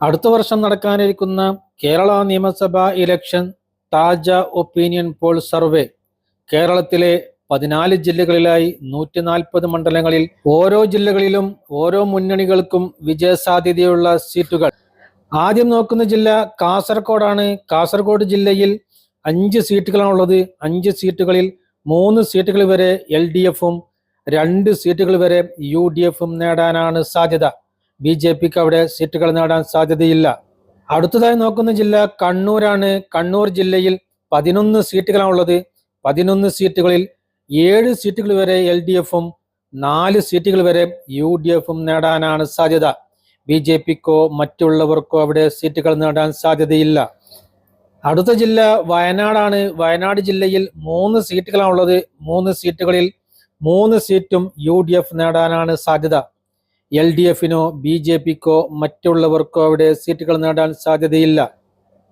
അടുത്ത വർഷം നടക്കാനിരിക്കുന്ന കേരള നിയമസഭാ ഇലക്ഷൻ താജ ഒപ്പീനിയൻ പോൾ സർവേ. കേരളത്തിലെ പതിനാല് ജില്ലകളിലായി നൂറ്റി നാൽപ്പത് മണ്ഡലങ്ങളിൽ ഓരോ ജില്ലകളിലും ഓരോ മുന്നണികൾക്കും വിജയസാധ്യതയുള്ള സീറ്റുകൾ. ആദ്യം നോക്കുന്ന ജില്ല കാസർഗോഡാണ്. കാസർഗോഡ് ജില്ലയിൽ അഞ്ച് സീറ്റുകളാണുള്ളത്. അഞ്ച് സീറ്റുകളിൽ മൂന്ന് സീറ്റുകൾ വരെ എൽ ഡി എഫും രണ്ട് സീറ്റുകൾ വരെ യു ഡി എഫും നേടാനാണ് സാധ്യത. ബി ജെ പിക്ക് അവിടെ സീറ്റുകൾ നേടാൻ സാധ്യതയില്ല. അടുത്തതായി നോക്കുന്ന ജില്ല കണ്ണൂരാണ്. കണ്ണൂർ ജില്ലയിൽ പതിനൊന്ന് സീറ്റുകളാണ് ഉള്ളത്. പതിനൊന്ന് സീറ്റുകളിൽ ഏഴ് സീറ്റുകൾ വരെ എൽ ഡി എഫും നാല് സീറ്റുകൾ വരെ യു ഡി എഫും നേടാനാണ് സാധ്യത. ബി ജെ പിക്കോ മറ്റുള്ളവർക്കോ അവിടെ സീറ്റുകൾ നേടാൻ സാധ്യതയില്ല. അടുത്ത ജില്ല വയനാടാണ്. വയനാട് ജില്ലയിൽ മൂന്ന് സീറ്റുകളാണുള്ളത് മൂന്ന് സീറ്റുകളിൽ മൂന്ന് സീറ്റും യു ഡി എഫ് നേടാനാണ് സാധ്യത. എൽ ഡി എഫിനോ ബി ജെ പിക്കോ മറ്റുള്ളവർക്കോ അവിടെ സീറ്റുകൾ നേടാൻ സാധ്യതയില്ല.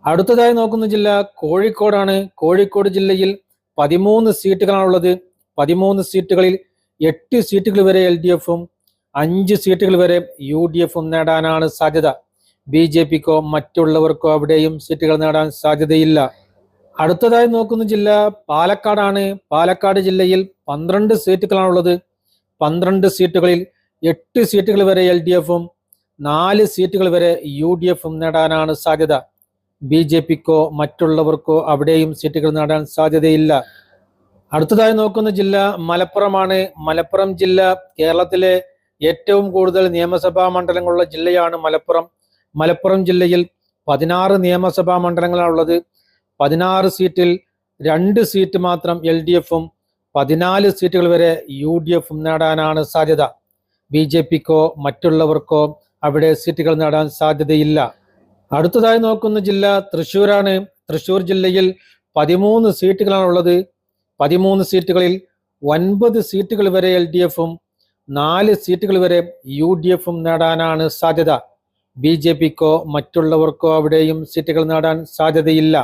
അടുത്തതായി നോക്കുന്ന ജില്ല കോഴിക്കോടാണ്. കോഴിക്കോട് ജില്ലയിൽ പതിമൂന്ന് സീറ്റുകളാണുള്ളത്. പതിമൂന്ന് സീറ്റുകളിൽ എട്ട് സീറ്റുകൾ വരെ എൽ ഡി എഫും അഞ്ച് സീറ്റുകൾ വരെ യു ഡി എഫും നേടാനാണ് സാധ്യത. ബി ജെ പിക്കോ മറ്റുള്ളവർക്കോ അവിടെയും സീറ്റുകൾ നേടാൻ സാധ്യതയില്ല. അടുത്തതായി നോക്കുന്ന ജില്ല പാലക്കാടാണ്. പാലക്കാട് ജില്ലയിൽ പന്ത്രണ്ട് സീറ്റുകളാണുള്ളത്. പന്ത്രണ്ട് സീറ്റുകളിൽ എട്ട് സീറ്റുകൾ വരെ എൽ ഡി എഫും നാല് സീറ്റുകൾ വരെ യു ഡി എഫും നേടാനാണ് സാധ്യത. ബി ജെ പിക്കോ മറ്റുള്ളവർക്കോ അവിടെയും സീറ്റുകൾ നേടാൻ സാധ്യതയില്ല. അടുത്തതായി നോക്കുന്ന ജില്ല മലപ്പുറമാണ്. മലപ്പുറം ജില്ല കേരളത്തിലെ ഏറ്റവും കൂടുതൽ നിയമസഭാ മണ്ഡലങ്ങളുള്ള ജില്ലയാണ് മലപ്പുറം. മലപ്പുറം ജില്ലയിൽ പതിനാറ് നിയമസഭാ മണ്ഡലങ്ങളാണുള്ളത് പതിനാറ് സീറ്റിൽ രണ്ട് സീറ്റ് മാത്രം എൽ ഡി എഫും പതിനാല് സീറ്റുകൾ വരെ യു ഡി എഫും നേടാനാണ് സാധ്യത. ബി ജെ പിക്കോ മറ്റുള്ളവർക്കോ അവിടെ സീറ്റുകൾ നേടാൻ സാധ്യതയില്ല. അടുത്തതായി നോക്കുന്ന ജില്ല തൃശ്ശൂരാണ്. തൃശ്ശൂർ ജില്ലയിൽ പതിമൂന്ന് സീറ്റുകളാണുള്ളത് പതിമൂന്ന് സീറ്റുകളിൽ ഒൻപത് സീറ്റുകൾ വരെ എൽ ഡി എഫും നാല് സീറ്റുകൾ വരെ യു ഡി എഫും നേടാനാണ് സാധ്യത. ബി ജെ പിക്കോ മറ്റുള്ളവർക്കോ അവിടെയും സീറ്റുകൾ നേടാൻ സാധ്യതയില്ല.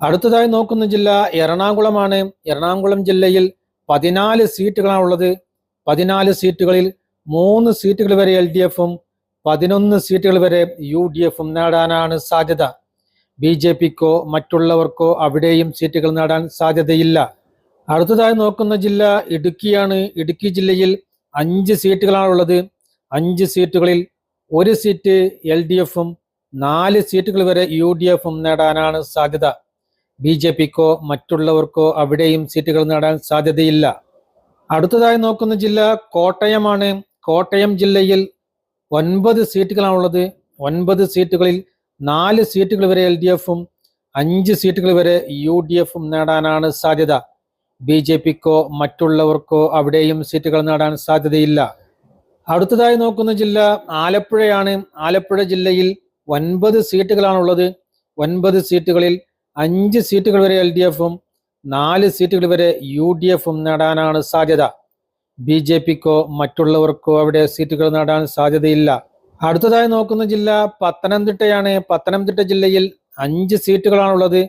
അടുത്തതായി നോക്കുന്ന ജില്ല എറണാകുളമാണ്. എറണാകുളം ജില്ലയിൽ പതിനാല് സീറ്റുകളാണുള്ളത് പതിനാല് സീറ്റുകളിൽ മൂന്ന് സീറ്റുകൾ വരെ എൽ ഡി എഫും പതിനൊന്ന് സീറ്റുകൾ വരെ യു ഡി എഫും നേടാനാണ് സാധ്യത. ബി ജെ പിക്കോ മറ്റുള്ളവർക്കോ അവിടെയും സീറ്റുകൾ നേടാൻ സാധ്യതയില്ല. അടുത്തതായി നോക്കുന്ന ജില്ല ഇടുക്കിയാണ്. ഇടുക്കി ജില്ലയിൽ അഞ്ച് സീറ്റുകളാണുള്ളത്. അഞ്ച് സീറ്റുകളിൽ ഒരു സീറ്റ് എൽ ഡി എഫും നാല് സീറ്റുകൾ വരെ യു ഡി എഫും നേടാനാണ് സാധ്യത. ബി ജെ പിക്കോ മറ്റുള്ളവർക്കോ അവിടെയും സീറ്റുകൾ നേടാൻ സാധ്യതയില്ല. അടുത്തതായി നോക്കുന്ന ജില്ല കോട്ടയമാണ്. കോട്ടയം ജില്ലയിൽ ഒൻപത് സീറ്റുകളാണുള്ളത്. ഒൻപത് സീറ്റുകളിൽ നാല് സീറ്റുകൾ വരെ എൽ ഡി എഫും അഞ്ച് സീറ്റുകൾ വരെ യു ഡി എഫും നേടാനാണ് സാധ്യത. ബി ജെ പിക്കോ മറ്റുള്ളവർക്കോ അവിടെയും സീറ്റുകൾ നേടാൻ സാധ്യതയില്ല. അടുത്തതായി നോക്കുന്ന ജില്ല ആലപ്പുഴയാണ്. ആലപ്പുഴ ജില്ലയിൽ ഒൻപത് സീറ്റുകളാണുള്ളത്. ഒൻപത് സീറ്റുകളിൽ അഞ്ച് സീറ്റുകൾ വരെ എൽ ഡി എഫും നാല് സീറ്റുകൾ വരെ യു ഡി എഫും നേടാനാണ് സാധ്യത. ബി ജെ പിക്കോ മറ്റുള്ളവർക്കോ അവിടെ സീറ്റുകൾ നേടാൻ സാധ്യതയില്ല. അടുത്തതായി നോക്കുന്ന ജില്ല പത്തനംതിട്ടയാണ്. പത്തനംതിട്ട ജില്ലയിൽ അഞ്ച് സീറ്റുകളാണുള്ളത്.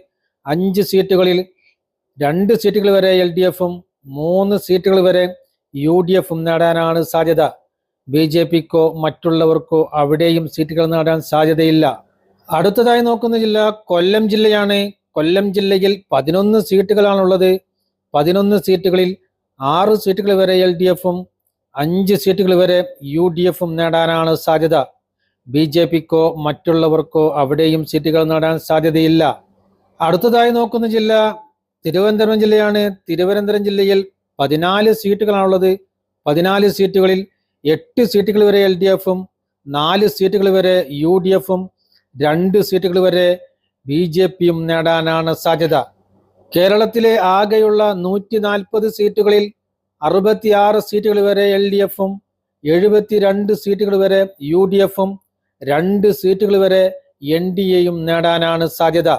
അഞ്ച് സീറ്റുകളിൽ രണ്ട് സീറ്റുകൾ വരെ എൽ ഡി എഫും മൂന്ന് സീറ്റുകൾ വരെ യു ഡി എഫും നേടാനാണ് സാധ്യത. ബി ജെ പിക്കോ മറ്റുള്ളവർക്കോ അവിടെയും സീറ്റുകൾ നേടാൻ സാധ്യതയില്ല. അടുത്തതായി നോക്കുന്ന ജില്ല കൊല്ലം ജില്ലയാണ്. കൊല്ലം ജില്ലയിൽ പതിനൊന്ന് സീറ്റുകളാണുള്ളത്. പതിനൊന്ന് സീറ്റുകളിൽ ആറ് സീറ്റുകൾ വരെ എൽ ഡി എഫും അഞ്ച് സീറ്റുകൾ വരെ യു ഡി എഫും നേടാനാണ് സാധ്യത. ബി ജെ പിക്കോ മറ്റുള്ളവർക്കോ അവിടെയും സീറ്റുകൾ നേടാൻ സാധ്യതയില്ല. അടുത്തതായി നോക്കുന്ന ജില്ല തിരുവനന്തപുരം ജില്ലയാണ്. തിരുവനന്തപുരം ജില്ലയിൽ പതിനാല് സീറ്റുകളാണുള്ളത്. പതിനാല് സീറ്റുകളിൽ എട്ട് സീറ്റുകൾ വരെ എൽ ഡി എഫും നാല് സീറ്റുകൾ വരെ യു ഡി എഫും രണ്ട് സീറ്റുകൾ വരെ ബി ജെ പിയും നേടാനാണ് സാധ്യത. കേരളത്തിലെ ആകെയുള്ള നൂറ്റി നാൽപ്പത് സീറ്റുകളിൽ അറുപത്തിയാറ് സീറ്റുകൾ വരെ എൽ ഡി എഫും എഴുപത്തിരണ്ട് സീറ്റുകൾ വരെ യു ഡി എഫും രണ്ട് സീറ്റുകൾ വരെ എൻ ഡി എയും നേടാനാണ് സാധ്യത.